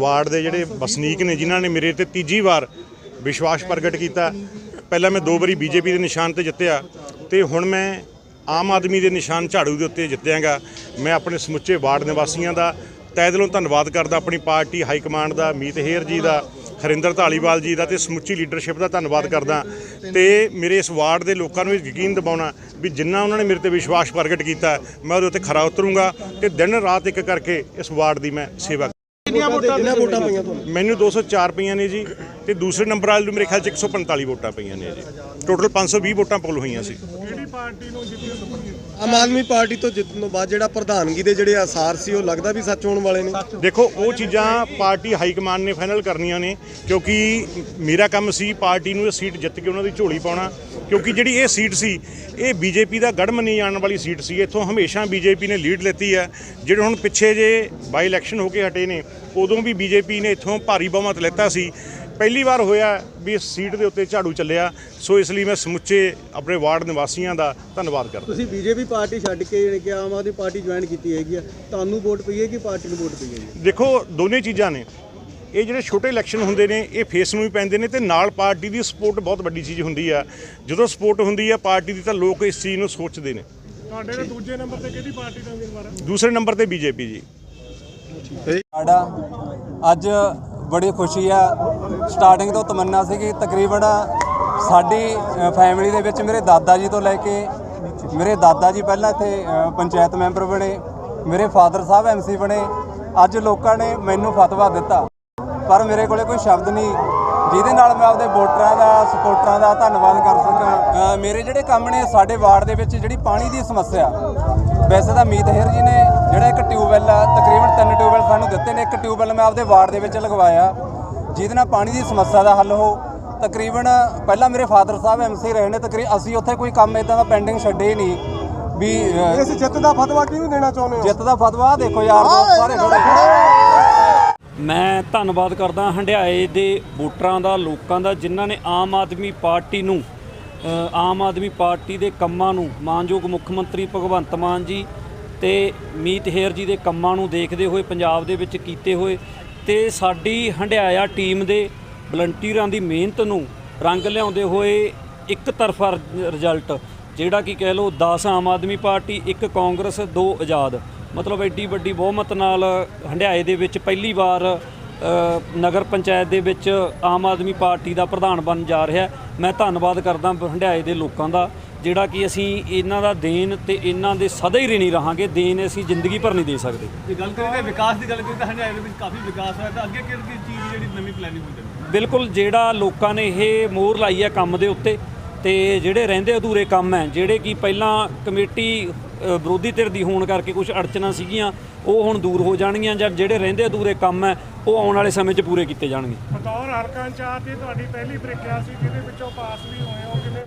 Ward ਦੇ ਜਿਹੜੇ ਵਸਨੀਕ ਨੇ, ਜਿਨ੍ਹਾਂ ਨੇ ਮੇਰੇ ਤੇ ਤੀਜੀ ਵਾਰ ਵਿਸ਼ਵਾਸ ਪ੍ਰਗਟ ਕੀਤਾ। ਪਹਿਲਾਂ ਮੈਂ ਦੋ ਵਾਰੀ ਬੀਜੇਪੀ ਦੇ ਨਿਸ਼ਾਨ ਤੇ ਜਿੱਤਿਆ ਤੇ ਹੁਣ ਮੈਂ ਆਮ ਆਦਮੀ ਦੇ ਨਿਸ਼ਾਨ ਝਾੜੂ ਦੇ ਉੱਤੇ ਜਿੱਤਿਆਗਾ। ਮੈਂ ਆਪਣੇ ਸਮੁੱਚੇ ਵਾਰਡ ਨਿਵਾਸੀਆਂ ਦਾ ਤਹਿ ਦਿਲੋਂ ਧੰਨਵਾਦ ਕਰਦਾ, ਆਪਣੀ ਪਾਰਟੀ ਹਾਈ ਕਮਾਂਡ ਦਾ, ਮੀਤ ਹੇਰ ਜੀ ਦਾ, ਹਰਿੰਦਰ ਧਾਲੀਵਾਲ ਜੀ ਦਾ ਤੇ ਸਮੁੱਚੀ ਲੀਡਰਸ਼ਿਪ ਦਾ ਧੰਨਵਾਦ ਕਰਦਾ। ਤੇ ਮੇਰੇ ਇਸ ਵਾਰਡ ਦੇ ਲੋਕਾਂ ਨੂੰ ਯਕੀਨ ਦਿਵਾਉਣਾ ਵੀ ਜਿੰਨਾ ਉਹਨਾਂ ਨੇ ਮੇਰੇ ਤੇ ਵਿਸ਼ਵਾਸ ਪ੍ਰਗਟ ਕੀਤਾ, ਮੈਂ ਉਹਦੇ ਉੱਤੇ ਖਰਾ ਉਤਰੂੰਗਾ ਤੇ ਦਿਨ ਰਾਤ ਇੱਕ ਕਰਕੇ ਇਸ ਵਾਰਡ ਦੀ ਮੈਂ ਸੇਵਾ ਕਿੰਨੀਆਂ ਵੋਟਾਂ ਵੋਟਾਂ ਪਈਆਂ ਤੁਹਾਨੂੰ? ਮੈਨੂੰ 204 ਪਈਆਂ ਨੇ ਜੀ ਤੇ ਦੂਸਰੇ ਨੰਬਰ ਵਾਲੇ ਨੂੰ ਮੇਰੇ ਖਿਆਲ ਚ 145 ਵੋਟਾਂ ਪਈਆਂ ਨੇ ਜੀ। ਟੋਟਲ 520 ਵੋਟਾਂ ਪੋਲ ਹੋਈਆਂ ਸੀ। ਆਮ ਆਦਮੀ ਪਾਰਟੀ ਤੋਂ ਜਿੱਤਣ ਤੋਂ ਬਾਅਦ ਜਿਹੜਾ ਪ੍ਰਧਾਨਗੀ ਦੇ ਜਿਹੜੇ ਆਸਾਰ ਸੀ, ਉਹ ਲੱਗਦਾ ਵੀ ਸੱਚ ਹੋਣ ਵਾਲੇ ਨੇ? ਦੇਖੋ, ਉਹ ਚੀਜ਼ਾਂ ਪਾਰਟੀ ਹਾਈ ਕਮਾਂਡ ਨੇ ਫਾਈਨਲ ਕਰਨੀਆਂ ਨੇ, ਕਿਉਂਕਿ ਮੇਰਾ ਕੰਮ ਸੀ ਪਾਰਟੀ ਨੂੰ ਇਹ ਸੀਟ ਜਿੱਤ ਕੇ ਉਹਨਾਂ ਦੀ ਝੋਲੀ ਪਾਉਣਾ, ਕਿਉਂਕਿ ਜਿਹੜੀ ਇਹ ਸੀਟ ਸੀ, ਇਹ ਬੀਜੇਪੀ ਦਾ ਗੜ ਮੰਨੀ ਜਾਣ ਵਾਲੀ ਸੀਟ ਸੀ। ਇੱਥੋਂ ਹਮੇਸ਼ਾ ਬੀਜੇਪੀ ਨੇ ਲੀਡ ਲੈਤੀ ਹੈ ਜਿਹੜੇ ਹੁਣ ਪਿੱਛੇ ਜੇ ਬਾਈ ਇਲੈਕਸ਼ਨ ਹੋ ਕੇ ਹਟੇ ਨੇ, ਉਦੋਂ ਵੀ ਬੀਜੇਪੀ ਨੇ ਇੱਥੋਂ ਭਾਰੀ ਬਹੁਮਤ ਲੈਤਾ ਸੀ। ਪਹਿਲੀ ਵਾਰ ਹੋਇਆ ਵੀ ਇਸ ਸੀਟ ਦੇ ਉੱਤੇ ਝਾੜੂ ਚੱਲਿਆ। ਸੋ ਇਸ ਲਈ ਮੈਂ ਸਮੁੱਚੇ ਆਪਣੇ ਵਾਰਡ ਨਿਵਾਸੀਆਂ ਦਾ ਧੰਨਵਾਦ ਕਰਦਾ ਤੁਸੀਂ ਬੀਜੇਪੀ ਪਾਰਟੀ ਛੱਡ ਕੇ ਜਿਹੜੇ ਕਿ ਆਮ ਆਦਮੀ ਪਾਰਟੀ ਜੁਆਇਨ ਕੀਤੀ ਹੈਗੀ ਆ। ਤੁਹਾਨੂੰ ਵੋਟ ਪਈ ਹੈ ਕਿ ਪਾਰਟੀ ਨੂੰ ਵੋਟ ਪਈ ਹੈ ਜੀ? ਦੇਖੋ ਦੋਨੇ ਚੀਜ਼ਾਂ ਨੇ। ਇਹ ਜਿਹੜੇ ਛੋਟੇ ਇਲੈਕਸ਼ਨ ਹੁੰਦੇ ਨੇ ਇਹ ਫੇਸ ਨੂੰ ਵੀ ਪੈਂਦੇ ਨੇ ਤੇ ਨਾਲ ਪਾਰਟੀ ਦੀ ਸਪੋਰਟ ਬਹੁਤ ਵੱਡੀ ਚੀਜ਼ ਹੁੰਦੀ ਆ। ਜਦੋਂ ਸਪੋਰਟ ਹੁੰਦੀ ਆ ਪਾਰਟੀ ਦੀ ਤਾਂ ਲੋਕ ਇਸ ਚੀਜ਼ ਨੂੰ ਸੋਚਦੇ ਨੇ। ਤੁਹਾਡੇ ਦੇ ਦੂਜੇ ਨੰਬਰ ਤੇ ਕਿਹੜੀ ਪਾਰਟੀ ਦਾ ਉਮੀਦਵਾਰ ਹੈ ਦੂਸਰੇ ਨੰਬਰ ਤੇ ਬੀਜੇਪੀ ਜੀ। ਸਾਡਾ ਅੱਜ ਬੜੀ ਖੁਸ਼ੀ ਆ। ਸਟਾਰਟਿੰਗ ਤੋਂ ਤਮੰਨਾ ਸੀ ਕਿ ਤਕਰੀਬਨ ਸਾਡੀ ਫੈਮਿਲੀ ਦੇ ਵਿੱਚ ਮੇਰੇ ਦਾਦਾ ਜੀ ਤੋਂ ਲੈ ਕੇ ਮੇਰੇ ਦਾਦਾ ਜੀ ਪਹਿਲਾਂ ਇੱਥੇ ਪੰਚਾਇਤ ਮੈਂਬਰ ਬਣੇ, ਮੇਰੇ ਫਾਦਰ ਸਾਹਿਬ ਐਮਸੀ ਬਣੇ, ਅੱਜ ਲੋਕਾਂ ਨੇ ਮੈਨੂੰ ਫਤਵਾ ਦਿੱਤਾ। ਪਰ ਮੇਰੇ ਕੋਲੇ ਕੋਈ ਸ਼ਬਦ ਨਹੀਂ। ਜਿਹਦੇ ਨਾਲ ਮੈਂ ਆਪਦੇ ਵੋਟਰਾਂ ਦਾ ਸਪੋਰਟਰਾਂ ਦਾ ਧੰਨਵਾਦ ਕਰ ਸਕਾਂ। ਮੇਰੇ ਜਿਹੜੇ ਕੰਮ ਨੇ, ਸਾਡੇ ਵਾਰਡ ਦੇ ਵਿੱਚ ਜਿਹੜੀ ਪਾਣੀ ਦੀ ਸਮੱਸਿਆ, ਵੈਸੇ ਤਾਂ ਮੀਤ ਹੇਰ ਜੀ ਨੇ, ਜਿਹੜਾ ਇੱਕ ਟਿਊਬਵੈੱਲ ਆ, ਤਕਰੀਬਨ ਦਿੱਤੇ ਨੇ ਇੱਕ ਟਿਊਬਵੈੱਲ ਮੈਂ ਆਪਦੇ ਵਾਰਡ ਦੇ ਵਿੱਚ ਲਗਵਾਇਆ। ਜਿਹਦੇ ਨਾਲ ਪਾਣੀ ਦੀ ਸਮੱਸਿਆ ਦਾ ਹੱਲ ਹੋ। ਤਕਰੀਬਨ ਪਹਿਲਾਂ ਮੇਰੇ ਫਾਦਰ ਸਾਹਿਬ ਐਮਸੀ ਰਹੇ ਨੇ ਤਕਰੀਬਨ ਅਸੀਂ ਉੱਥੇ ਕੋਈ ਕੰਮ ਇਦਾਂ ਦਾ ਪੈਂਡਿੰਗ ਛੱਡੇ ਹੀ ਨਹੀਂ। ਵੀ ਇਸ ਜਿੱਤ ਦਾ ਫਤਵਾ ਕਿਹਨੂੰ ਦੇਣਾ ਚਾਹੁੰਦੇ ਹੋ? ਜਿੱਤ ਦਾ ਫਤਵਾ ਦੇਖੋ ਯਾਰ ਸਾਰੇ ਖੜੇ ਮੈਂ ਧੰਨਵਾਦ ਕਰਦਾ ਹੰਡਿਆਏ ਦੇ ਵੋਟਰਾਂ ਦਾ ਲੋਕਾਂ ਦਾ ਜਿਨ੍ਹਾਂ ਨੇ ਆਮ ਆਦਮੀ ਪਾਰਟੀ ਨੂੰ ਆਮ ਆਦਮੀ ਪਾਰਟੀ ਦੇ ਕੰਮਾਂ ਨੂੰ ਮਾਨਯੋਗ ਮੁੱਖ ਮੰਤਰੀ ਭਗਵੰਤ ਮਾਨ ਜੀ ਤੇ ਮੀਤ ਹੇਰ ਜੀ ਦੇ ਕੰਮਾਂ ਨੂੰ ਦੇਖਦੇ ਹੋਏ ਪੰਜਾਬ ਦੇ ਵਿੱਚ ਕੀਤੇ ਹੋਏ ਤੇ ਸਾਡੀ ਹੰਡਿਆਇਆ ਟੀਮ ਦੇ ਵਲੰਟੀਅਰਾਂ ਦੀ ਮਿਹਨਤ ਨੂੰ ਰੰਗ ਲਿਆਉਂਦੇ ਹੋਏ ਇੱਕ ਤਰਫਾ ਰਿਜ਼ਲਟ ਜਿਹੜਾ ਕਿ ਕਹਿ ਲਓ 10 ਆਮ ਆਦਮੀ ਪਾਰਟੀ, ਇੱਕ ਕਾਂਗਰਸ, ਦੋ ਆਜ਼ਾਦ। ਮਤਲਬ ਐਡੀ ਵੱਡੀ ਬਹੁਮਤ ਨਾਲ ਹੰਡਿਆਏ ਦੇ ਵਿੱਚ ਪਹਿਲੀ ਵਾਰ ਨਗਰ ਪੰਚਾਇਤ ਦੇ ਵਿੱਚ ਆਮ ਆਦਮੀ ਪਾਰਟੀ ਦਾ ਪ੍ਰਧਾਨ ਬਣ ਜਾ ਰਿਹਾ। ਮੈਂ ਧੰਨਵਾਦ ਕਰਦਾ ਹੰਡਿਆਏ ਦੇ ਲੋਕਾਂ ਦਾ। ਜਿਹੜਾ ਕਿ ਅਸੀਂ ਇਹਨਾਂ ਦਾ ਦੇਣ ਤੇ ਇਹਨਾਂ ਦੇ ਸਦਾ ਹੀ ਰਿਣੀ ਰਹਾਂਗੇ ਦੇਣ ਅਸੀਂ ਜ਼ਿੰਦਗੀ ਭਰ ਨਹੀਂ ਦੇ ਸਕਦੇ। ਜੇ ਗੱਲ ਕਰੀਏ ਤਾਂ ਵਿਕਾਸ ਦੀ ਗੱਲ ਕਰੀਏ ਤਾਂ ਹੰਡਿਆਏ ਦੇ ਵਿੱਚ ਕਾਫੀ ਵਿਕਾਸ ਹੋਇਆ ਤਾਂ ਅੱਗੇ ਕਿਹੜੀ ਚੀਜ਼ ਜਿਹੜੀ ਨਵੀਂ ਪਲੈਨਿੰਗ ਹੁੰਦੀ ਹੈ ਬਿਲਕੁਲ ਜਿਹੜਾ ਲੋਕਾਂ ਨੇ ਇਹ ਮੋਹਰ ਲਾਈ ਹੈ ਕੰਮ ਦੇ ਉੱਤੇ ਤੇ ਜਿਹੜੇ ਰਹਿੰਦੇ ਅਧੂਰੇ ਕੰਮ ਹੈ ਜਿਹੜੇ ਕਿ ਪਹਿਲਾਂ ਕਮੇਟੀ ਵਿਰੋਧੀ ਧਿਰ ਦੀ ਹੋਣ ਕਰਕੇ ਕੁਝ ਅੜਚਨਾਂ ਸੀਗੀਆਂ ਉਹ ਹੁਣ ਦੂਰ ਹੋ ਜਾਣਗੀਆਂ ਜਾਂ ਜਿਹੜੇ ਰਹਿੰਦੇ ਅਧੂਰੇ ਕੰਮ ਹੈ ਉਹ ਆਉਣ ਵਾਲੇ ਸਮੇਂ 'ਚ ਪੂਰੇ ਕੀਤੇ ਜਾਣਗੇ। ਬਤੌਰ ਹਲਕਾ ਇੰਚਾਰਜ ਇਹ ਤੁਹਾਡੀ ਪਹਿਲੀ ਪ੍ਰੀਖਿਆ ਸੀ ਜਿਹਦੇ ਵਿੱਚੋਂ ਪਾਸ ਵੀ ਹੋਏ ਹੋ ਕਿਵੇਂ